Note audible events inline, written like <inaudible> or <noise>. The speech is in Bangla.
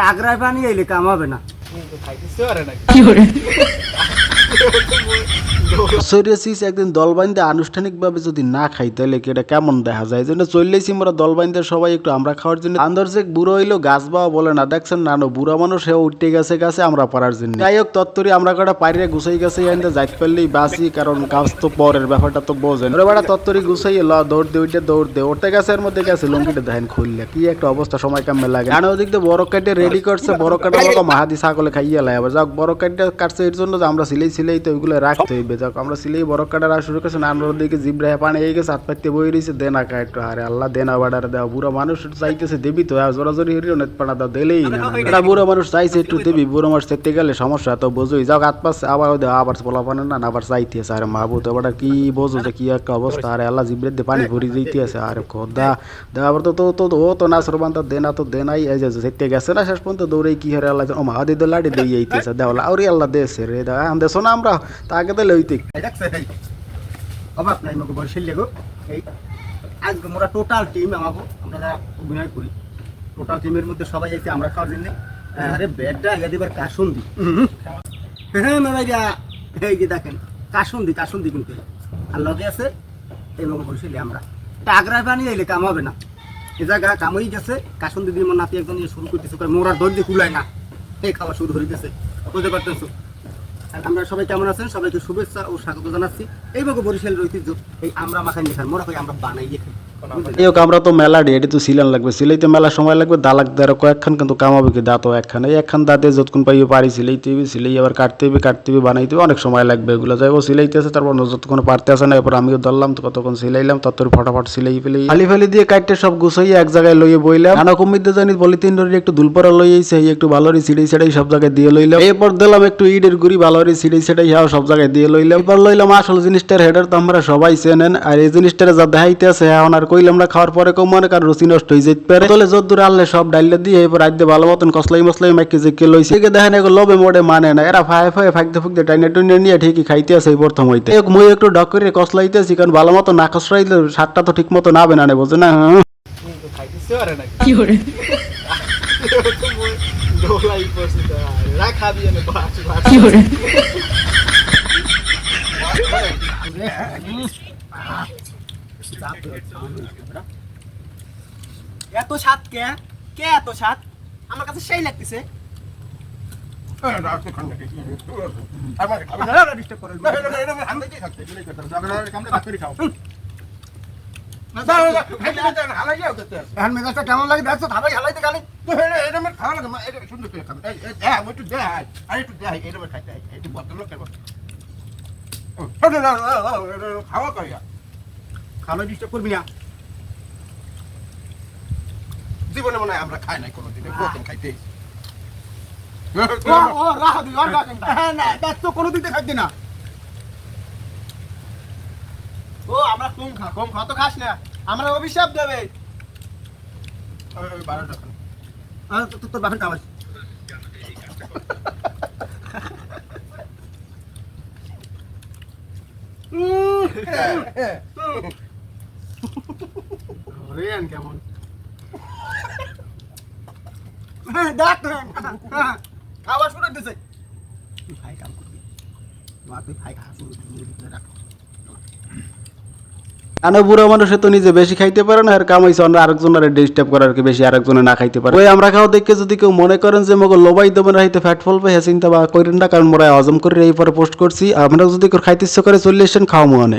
টাগরায় পানি এলে কাম হবে না সিরিয়াসিস একদিন দল বাইন্দে আনুষ্ঠানিকভাবে যদি না খাই, তাহলে এটা কেমন দেখা যায়? জন্য চললেছি আমরা দল বাইন্দে সবাই একটু আমরা খাওয়ার জন্য। আন্দরজেক বুড়ো হইল, গাছ বাবা বলে না, দেখছেন নানো, বুড়া মানুষ সে উঠতে গেছে গাছে, আমরা পারার জন্য। যাই হোক, তত্তরি আমরা কটা পাইরে গুছাই গেছে এনে যাইতে পারলেই বাসি কারণ গাছ তো পরের ব্যাপারটা তো বোঝেন ওরা বেড়া, তত্তরি গুছাই ল, দৌড় দে ওইটা দৌড় দে। ওরতে গেছে এর মধ্যে গেছে লঙ্কিটা দেখেন খুললে, কি একটা অবস্থা, সময় কামে লাগে। আর ওদিক দিয়ে বড় কাটে রেডি করছে বড় কাটা মাহাদি ছাগলে খাইয়ে লাই যাক বড় কাটটা কাটছে, এর জন্য যে আমরা সিলাই সিলাই তো ওইগুলো রাখতে হইবে। যাক, আমরা সিলাই কাটার আর শুরু করছে নানোর দিকে জিব্রা পানি এই গেছে, হাত বই রয়েছে দেনা কাট আরে আল্লাহ দেনা বাড়ার দেওয়া বুড়া মানুষ চাইতেছে দেবি তো আর জোরা জোরি হরিও নেট পানা দাও, দিলেই না। এটা বুড়ো মানুষ চাইছে একটু দেবি, বুড়ো মানুষ চেতে গেলে সমস্যা তো বোঝোই। যাক, হাত পাচ্ছে আবার দেওয়া আবার পোলা পানে না আবার চাইতেছে, আরে মা বুতো এবার কি বোঝো যে কি একটা অবস্থা, আরে আল্লাহ জিব্রে দিয়ে পানি ভরি দিতেছে, আরে খোদা। দেওয়া তো তো তো ও তো না সরবান তো দেনা তো দেনাই, এই যে যেতে গেছে না শেষ পর্যন্ত দৌড়ে, কি হারে আল্লাহ ও মা দি তো লাড়ি দিয়ে আইতেছে দেওয়া আউরি আল্লাহ দেশে রে দেওয়া দেশো না আমরা তাকে তো লইতে অবাক নাই আমাকে এই আজকে মোরা টোটাল টিম আমাকে আমরা যারা অভিনয় করি টোটাল টিমের মধ্যে সবাই আমরা খাওয়ার জন্য। আরে বেডটা আগে দিবার কাশুন দি হ্যাঁ মেমাইরা এই যে দেখেন কিন্তু। আর লগে আছে এই মগে বরিশালে আমরা। টাগরায় পানি এলে কাম হবে না। এ জায়গা কাম হয়ে গেছে কাশুন দিদি আমার নাতি একজন ইয়ে শুরু করতেছে মোরা দরজে কুলায় না। এই খাওয়া শুরু হয়ে গেছে। বুঝতে পারতেছো? আমরা সবাই কেমন আছেন সবাইকে শুভেচ্ছা ও স্বাগত জানাচ্ছি এইভাবে বরিশালের ঐতিহ্য, এই আমরা মাখাই মিশান খান মোরা আমরা বানাইয়ে খাই? এই আমরা তো মেলা রেডি তো সিলান লাগবে। সিলাইতে মেলা সময় লাগবে দালাক দেড় কয়েকখান কিন্তু কামাবে কি দাঁতও একখান। এই একখান দাঁতে যতক্ষণ পাইবে পারি সিলাইতে হবে সিলাই আবার কাটতে হবে কাটতে হবে বানাইতে হবে অনেক সময় লাগবে এগুলো। যাই ও সিলাইতে আছে তারপর যতক্ষণ পারতে আসে না এরপর আমিও ধরলাম তো কতক্ষণ সিলাইলাম তত্তর ফটাফট সিলাই ফেলে। ফালি ফালি দিয়ে কাটতে সব গুছাইয়ে এক জায়গায় লইয়ে বইলাম। নানা কমিতে জানি বলি তিন ডরি একটু দুলপরা লই আইছে এই একটু ভালোরি সিড়াই সেটাই সব জায়গায় দিয়ে লইলাম। এরপর দিলাম একটু ইটের গুড়ি ভালোরি সিড়াই সেটাই হ্যাঁ সব জায়গায় দিয়ে লইলাম। এরপর লইলাম আসল জিনিসটার হেডার তো আমরা সবাই চেনেন আর এই জিনিসটার যা দেখাইতে আছে আর কইলাম আমরা খাওয়ার পরে কম, মনে কারণ রুচি নষ্ট হয়ে যেতে পারে। তাহলে যত দূর আনলে সব ডাইলে দিয়ে এরপর আইতে ভালো মতন কসলাই মসলাই মাইকে যে কে লইছে। একে দেখেন এগুলো লবে মোড়ে মানে না। এরা ফায়ে ফায়ে ফাঁকতে ফুকতে টাইনে টুনে নিয়ে ঠিকই খাইতে আছে প্রথম হইতে। এক মই একটু ডক করে কসলাইতেছি, কারণ ভালো মতো না কসলাইলে সারটা তো ঠিক মতো না বেনানে বোঝে না? হুম। এত কে? কে এত আমার কাছে সেই লাগতেছে। কেমন লাগে দেখছ ধাবাই হালাইতে গেলে খাই নাই কোনোদিন প্রথম খাইতে ও ও রাহা দুই আর রাখেন হ্যাঁ না দেখ তো কোনো দিতে খাইতে না। ও আমরা কম খা কম খা তো খাস না। আমরা অভিশাপ দেবে। তোর বাপের <laughs> কেমন হ্যাঁ, হ্যাঁ, আনো বুড়ো মানুষে তো নিজে বেশি খাইতে পারে না আর কামাইছে অন্য আরেকজনের ডিস্টার্ব করার কি বেশি আরেকজনে না খাইতে পারে। ওই আমরা খাও দেখে যদি কেউ মনে করেন যে মগো লোবাই দেবেন রাইতে ফ্যাট ফলবে হ্যাঁ চিন্তা বা করেন না কারণ মোরা হজম করে এই পরে পোস্ট করছি। আপনারা যদি কেউ খাইতে ইচ্ছে করে চলে এসেন খাও মনে